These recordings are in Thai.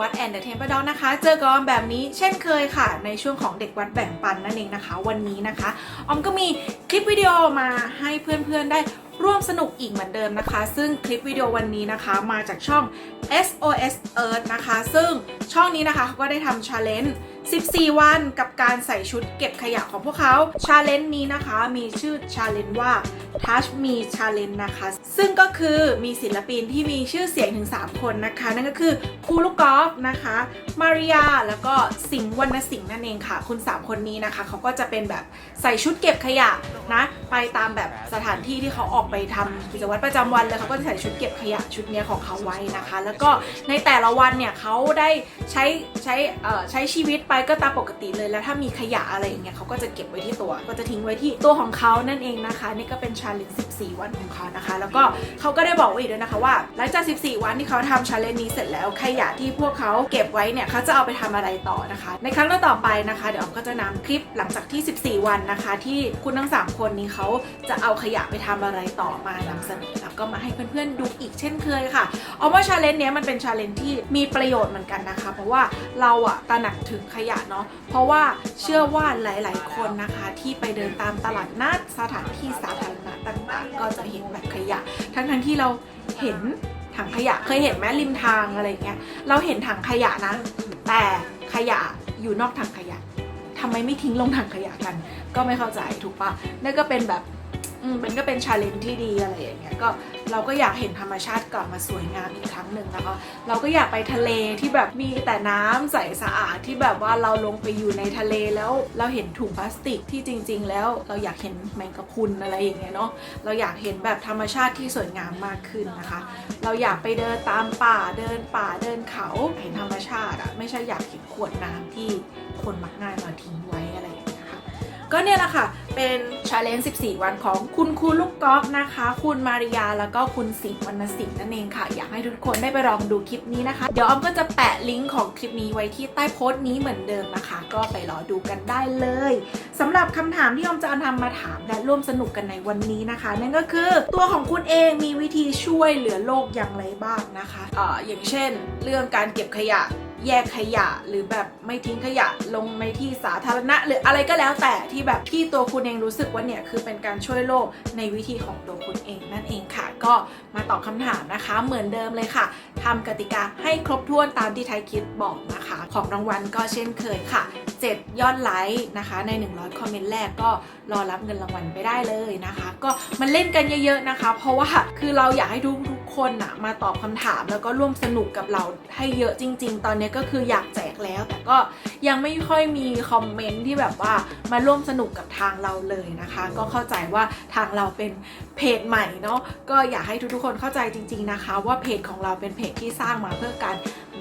วัดแอนเดอร์เทมเปอร์ดอนะคะ เจอกับอมแบบนี้เช่นเคยค่ะ ในช่วงของเด็กวัดแบ่งปันนั่นเองนะคะ วันนี้นะคะ ออมก็มีคลิปวิดีโอมาให้เพื่อนๆได้ ร่วมสนุกอีกเหมือนเดิมนะคะ ซึ่งคลิปวิดีโอวันนี้นะคะ มาจากช่อง SOS Earth นะคะ ซึ่งช่องนี้นะคะเขาก็ได้ทำชาเลนจ์14 วันกับการใส่ชุดเก็บขยะของพวกเขาชาเลนจ์นี้นะคะ มีชื่อชาเลนจ์ว่า Touch Me Challenge นะคะ ซึ่งก็คือมีศิลปินที่มีชื่อเสียงถึง 3 คนนะคะ นั่นก็คือครูลูกกอล์ฟนะคะ มาริยา แล้วก็สิงห์วรรณสิงห์นั่นเองค่ะ คุณ 3 คนนี้นะคะ เขาก็จะเป็นแบบใส่ชุดเก็บขยะนะ ไปตามแบบสถานที่ที่เขาออกไปทำกิจวัตรประจำวันเลยเขาก็จะใส่ชุดเก็บขยะชุดนี้ของเขาไว้นะคะ แล้วก็ในแต่ละวันเนี่ยเขาได้ใช้ใช้ใช้ชีวิตไปก็ตามปกติเลยแล้วถ้ามีขยะอะไรอย่างเงี้ยเขาก็จะเก็บไว้ที่ตัว ก็จะทิ้งไว้ที่ตัวของเขานั่นเองนะคะ นี่ก็เป็นชาเลนจ์14 วันของเขานะคะ แล้วก็เขาก็ได้บอกไว้อีกด้วยนะคะว่า หลังจาก 14 วันที่เขาทำชาเลนจ์นี้เสร็จแล้วขยะที่พวกเขาเก็บไว้เนี่ยเขาจะเอาไปทำอะไรต่อนะคะ ในครั้งต่อไปนะคะ เดี๋ยวก็จะนำคลิปหลังจากที่ 14 วันนะคะ ที่คุณทั้ง 3 คนนี้เขาจะเอาขยะไปทำอะไรต่อมานำเสนอแล้วก็มาให้เพื่อนๆดูอีกเช่นเคยค่ะเอาว่าชาเลนจ์เนี้ยมันเป็นชาเลนจ์ที่มีประโยชน์เหมือนกันนะคะ เพราะว่าเราอะตระหนักถึงขยะเนาะเพราะว่าเชื่อว่าหลาย ๆ คนนะคะที่ไปเดินตามตลาดนัดสถานที่สาธารณะต่างๆ ก็จะเห็นแบบขยะ ทั้งๆที่เราเห็นถังขยะเคยเห็นไหมริมทางอะไรเงี้ยเราเห็นถังขยะนะ แต่ขยะอยู่นอกถังขยะทำไมไม่ทิ้งลงถังขยะกัน ก็ไม่เข้าใจถูกปะนั่นก็เป็นแบบ อืมมันก็เป็นชาเลนจ์ที่ดีอะไรอย่างเงี้ยก็เราก็อยากเห็นธรรมชาติกลับมาสวยงามอีกครั้งหนึ่งนะคะเราก็อยากไปทะเลที่แบบมีแต่น้ำใสสะอาดที่แบบว่าเราลงไปอยู่ในทะเลแล้วเราเห็นถุงพลาสติกที่จริง ๆ แล้วเราอยากเห็นแมงกะพรุนอะไรอย่างเงี้ยเนาะเราอยากเห็นแบบธรรมชาติที่สวยงามมากขึ้นนะคะ เราอยากไปเดินตามป่าเดินป่าเดินเขาเห็นธรรมชาติอะไม่ใช่อยากเห็นขวดน้ำที่คนมักง่ายมาทิ้งไว้อะไรอย่างเงี้ยค่ะก็เนี่ยแหละค่ะ เป็นชาเลนจ์14 วันของคุณครูลูกกอล์ฟนะคะ คุณมาริยาแล้วก็คุณสิงห์วรรณสิงห์นั่นเองค่ะ อยากให้ทุกคนได้ไปลองดูคลิปนี้นะคะ เดี๋ยวออมก็จะแปะลิงก์ของคลิปนี้ไว้ที่ใต้โพสต์นี้เหมือนเดิมนะคะ ก็ไปรอดูกันได้เลยสำหรับคำถามที่ออมจะนำมาถามและร่วมสนุกกันในวันนี้นะคะ นั่นก็คือตัวของคุณเองมีวิธีช่วยเหลือโลกอย่างไรบ้างนะคะเอ่ออย่างเช่น เรื่องการเก็บขยะ แยกขยะหรือแบบไม่ทิ้งขยะลงในที่สาธารณะ หรืออะไรก็แล้วแต่ที่แบบที่ตัวคุณเองรู้สึกว่าเนี่ยคือเป็นการช่วยโลกในวิธีของตัวคุณเองนั่นเองค่ะ ก็มาตอบคำถามนะคะ เหมือนเดิมเลยค่ะทำกติกาให้ครบถ้วนตามที่ไทยคิดบอกนะคะ ของรางวัลก็เช่นเคยค่ะ 7 ยอดไลค์นะคะใน 100 คอมเมนต์แรกก็รอรับเงินรางวัลไปได้เลยนะคะ ก็มันเล่นกันเยอะ ๆนะคะ เพราะว่าคือเราอยากให้ทุกทุกคนอะมาตอบคำถามแล้วก็ร่วมสนุกกับเราให้เยอะจริง ๆ ตอนนี้ก็คืออยากแจกแล้ว แต่ก็ยังไม่ค่อยมีคอมเมนต์ที่แบบว่ามาร่วมสนุกกับทางเราเลยนะคะ ก็เข้าใจว่าทางเราเป็นเพจใหม่เนาะก็อยากให้ทุกๆคนเข้าใจจริง ๆนะคะ ว่าเพจของเราเป็นเพจที่สร้างมาเพื่อการ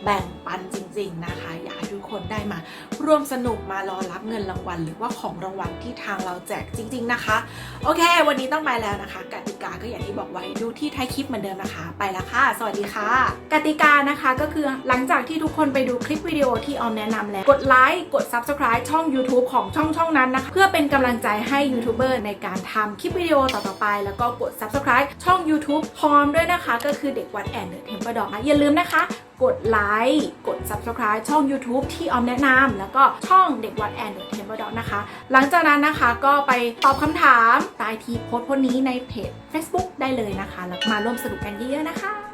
แบ่งปันจริง ๆนะคะ อยากให้ทุกคนได้มาร่วมสนุกมารอรับเงินรางวัล หรือว่าของรางวัลที่ทางเราแจกจริง ๆนะคะ โอเค วันนี้ต้องไปแล้วนะคะกติกาก็อย่างที่บอกไว้ดูที่ท้ายคลิปเหมือนเดิมนะคะ ไปแล้วค่ะ สวัสดีค่ะ กติกานะคะก็คือหลังจากที่ทุกคนไปดูคลิปวิดีโอที่ออมแนะนำแล้ว กดไลค์กด Subscribe ช่อง YouTube ของช่องช่องนั้นนะคะเพื่อเป็นกำลังใจให้ยูทูบเบอร์ในการทำคลิปวิดีโอต่อๆไป แล้วก็กด Subscribe ช่อง YouTube พร้อมด้วยนะคะ ก็คือเด็กวัดแอนเดอร์เทมเปอร์ดอกอย่าลืมนะคะ กดไลค์ กด Subscribe ช่อง YouTube ที่ออมแนะนำแล้วก็ช่องเด็กวัดแอนเดอร์เทมเปอร์ดอกนะคะ หลังจากนั้นนะคะก็ไปตอบคำถามใต้ที่โพสต์พวกนี้ในเพจ Facebook ได้เลยนะคะ แล้วมาร่วมสนุกกันเยอะๆนะคะ